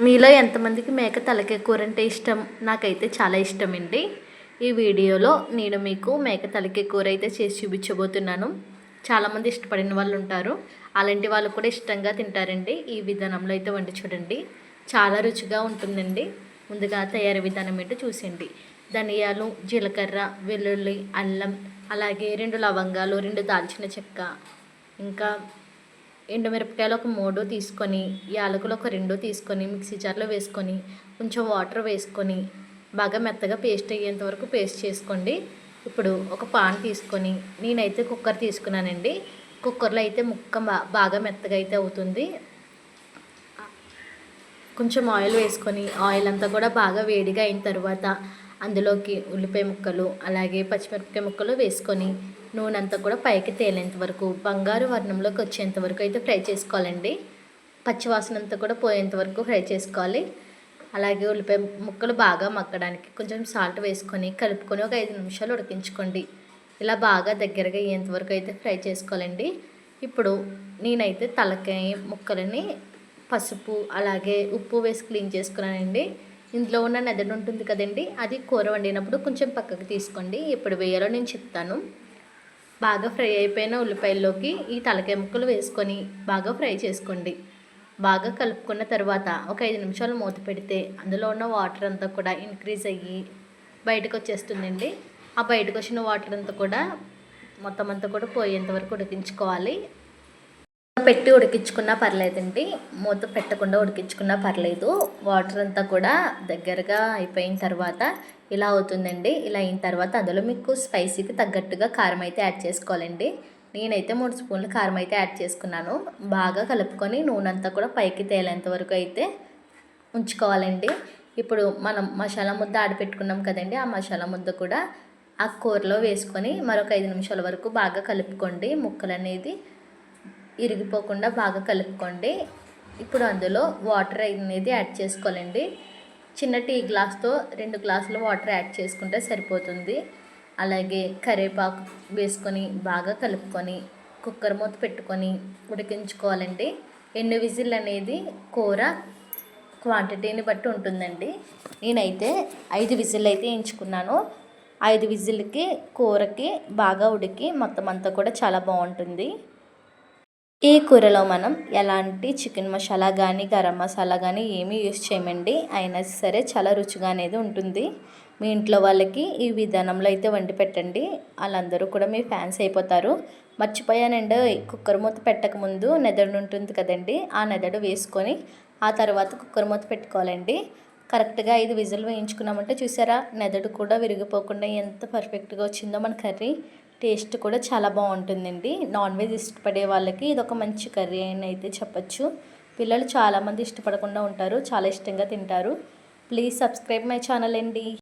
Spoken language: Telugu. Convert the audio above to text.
మీలో ఎంతమందికి మేక తలకాయ కూర అంటే ఇష్టం? నాకైతే చాలా ఇష్టం అండి ఈ వీడియోలో నేను మీకు మేక తలకాయ కూర అయితే చేసి చూపించబోతున్నాను. చాలామంది ఇష్టపడిన వాళ్ళు ఉంటారు. అలాంటి వాళ్ళు కూడా ఇష్టంగా తింటారండి. ఈ విధానంలో అయితే వండి చూడండి. చాలా రుచిగా ఉంటుందండి. ముందుగా తయారీ విధానం ఏంటో చూసేయండి. ధనియాలు జీలకర్ర వెల్లుల్లి అల్లం అలాగే రెండు లవంగాలు రెండు దాల్చిన చెక్క ఇంకా ఎండుమిరపకాయలు ఒక మూడు తీసుకొని యాలకులు ఒక రెండు తీసుకొని మిక్సీ జార్లో వేసుకొని కొంచెం వాటర్ వేసుకొని బాగా మెత్తగా పేస్ట్ అయ్యేంత వరకు పేస్ట్ చేసుకోండి. ఇప్పుడు ఒక పాన్ తీసుకొని నేనైతే కుక్కర్ తీసుకున్నానండి. కుక్కర్లో అయితే ముక్క బాగా మెత్తగా అయితే అవుతుంది. కొంచెం ఆయిల్ వేసుకొని ఆయిల్ అంతా కూడా బాగా వేడిగా అయిన తర్వాత అందులోకి ఉల్లిపాయ ముక్కలు అలాగే పచ్చిమిరపకాయ ముక్కలు వేసుకొని నూనె అంతా కూడా పైకి తేలేంత వరకు బంగారు వర్ణంలోకి వచ్చేంత వరకు అయితే ఫ్రై చేసుకోవాలండి. పచ్చివాసన అంతా కూడా పోయేంత వరకు ఫ్రై చేసుకోవాలి. అలాగే ఉల్లిపాయ ముక్కలు బాగా మక్కడానికి కొంచెం సాల్ట్ వేసుకొని కలుపుకొని ఒక ఐదు నిమిషాలు ఉడికించుకోండి. ఇలా బాగా దగ్గరగా అయ్యేంత వరకు అయితే ఫ్రై చేసుకోవాలండి. ఇప్పుడు నేనైతే తలకాయ ముక్కలని పసుపు అలాగే ఉప్పు వేసి క్లీన్ చేసుకున్నానండి. ఇందులో ఉన్న నెదడు ఉంటుంది కదండి అది కూర వండినప్పుడు కొంచెం పక్కకు తీసుకోండి. ఇప్పుడు వేయాలో నేను చెప్తాను. బాగా ఫ్రై అయిపోయిన ఉల్లిపాయల్లోకి ఈ తలకాయ ముక్కలు వేసుకొని బాగా ఫ్రై చేసుకోండి. బాగా కలుపుకున్న తర్వాత ఒక ఐదు నిమిషాలు మూత పెడితే అందులో ఉన్న వాటర్ అంతా కూడా ఇంక్రీజ్ అయ్యి బయటకు వచ్చేస్తుందండి. ఆ బయటకు వచ్చిన వాటర్ అంతా కూడా మొత్తం అంతా కూడా పోయేంత వరకు ఉడికించుకోవాలి. పెట్టి ఉడికించుకున్నా పర్లేదండి. మూత పెట్టకుండా ఉడికించుకున్నా పర్లేదు. వాటర్ అంతా కూడా దగ్గరగా అయిపోయిన తర్వాత ఇలా అవుతుందండి. ఇలా అయిన తర్వాత అందులో మీకు స్పైసీకి తగ్గట్టుగా కారం అయితే యాడ్ చేసుకోవాలండి. నేనైతే మూడు స్పూన్లు కారం అయితే యాడ్ చేసుకున్నాను. బాగా కలుపుకొని నూనె అంతా కూడా పైకి తేలేంత వరకు అయితే ఉంచుకోవాలండి. ఇప్పుడు మనం మసాలా ముద్ద ఆడపెట్టుకున్నాం కదండి ఆ మసాలా ముద్ద కూడా ఆ కూరలో వేసుకొని మరొక ఐదు నిమిషాల వరకు బాగా కలుపుకోండి. ముక్కలు అనేది ఇరిగిపోకుండా బాగా కలుపుకోండి. ఇప్పుడు అందులో వాటర్ అనేది యాడ్ చేసుకోవాలండి. చిన్న టీ గ్లాస్తో రెండు గ్లాసులు వాటర్ యాడ్ చేసుకుంటే సరిపోతుంది. అలాగే కరివేపాకు వేసుకొని బాగా కలుపుకొని కుక్కర్ మూత పెట్టుకొని ఉడికించుకోవాలండి. ఎన్ని విజిల్ అనేది కూర క్వాంటిటీని బట్టి ఉంటుందండి. నేనైతే ఐదు విజిల్ అయితే ఎంచుకున్నాను. ఐదు విజిల్కి కూరకి బాగా ఉడికి మొత్తం అంతా కూడా చాలా బాగుంటుంది. ఈ కూరలో మనం ఎలాంటి చికెన్ మసాలా కానీ గరం మసాలా కానీ ఏమీ యూస్ చేయమండి. అయినా సరే చాలా రుచిగా అనేది ఉంటుంది. మీ ఇంట్లో వాళ్ళకి ఈ విధానంలో అయితే వండి పెట్టండి. వాళ్ళందరూ కూడా మీ ఫ్యాన్స్ అయిపోతారు. మర్చిపోయానండి. కుక్కర్ మూత పెట్టకముందు నెదడు ఉంటుంది కదండి. ఆ నెదడు వేసుకొని ఆ తర్వాత కుక్కర్ మూత పెట్టుకోవాలండి. కరెక్ట్గా ఐదు విజిల్ వేయించుకున్నామంటే చూసారా? నెదడు కూడా విరిగిపోకుండా ఎంత పర్ఫెక్ట్గా వచ్చిందో మన కర్రీ. టేస్ట్ కూడా చాలా బాగుంటుందండి. నాన్ వెజ్ ఇష్టపడే వాళ్ళకి ఇది ఒక మంచి కర్రీ అని అయితే చెప్పచ్చు. పిల్లలు చాలామంది ఇష్టపడకుండా ఉంటారు చాలా ఇష్టంగా తింటారు. ప్లీజ్ సబ్స్క్రైబ్ మై ఛానల్ అండి.